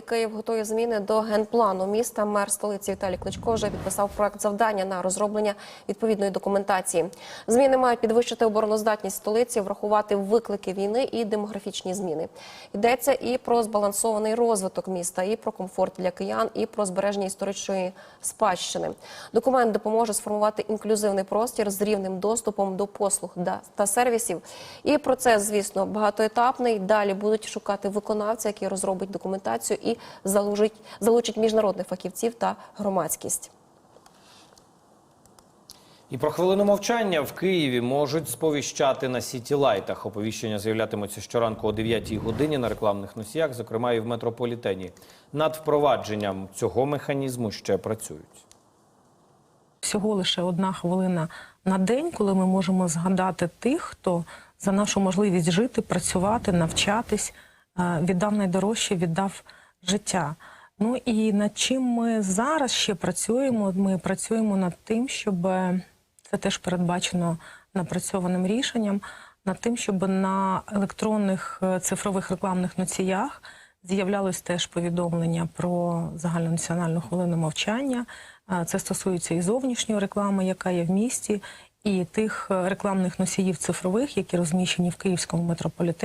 Київ готує зміни до генплану міста. Мер столиці Віталій Кличко вже підписав проект завдання на розроблення відповідної документації. Зміни мають підвищити обороноздатність столиці, врахувати виклики війни і демографічні зміни. Йдеться і про збалансований розвиток міста, і про комфорт для киян, і про збереження історичної спадщини. Документ допоможе сформувати інклюзивний простір з рівним доступом до послуг та сервісів. І процес, звісно, багатоетапний. Далі будуть шукати виконавця, який розробить документацію і залучить, залучить міжнародних фахівців та громадськість. І про хвилину мовчання в Києві можуть сповіщати на сіті-лайтах. Оповіщення з'являтимуться щоранку о 9 годині на рекламних носіях, зокрема і в метрополітені. Над впровадженням цього механізму ще працюють. всього лише одна хвилина на день, коли ми можемо згадати тих, хто за нашу можливість жити, працювати, навчатись, е, віддав найдорожче, віддав життя. Ну і над чим ми зараз ще працюємо? Ми працюємо над тим, щоб е, це теж передбачено напрацьованим рішенням, над тим, щоб на електронних е, цифрових рекламних носіях з'являлось теж повідомлення про загальнонаціональну хвилину мовчання. Е, Це стосується і зовнішньої реклами, яка є в місті, і тих рекламних носіїв цифрових, які розміщені в київському метрополітені.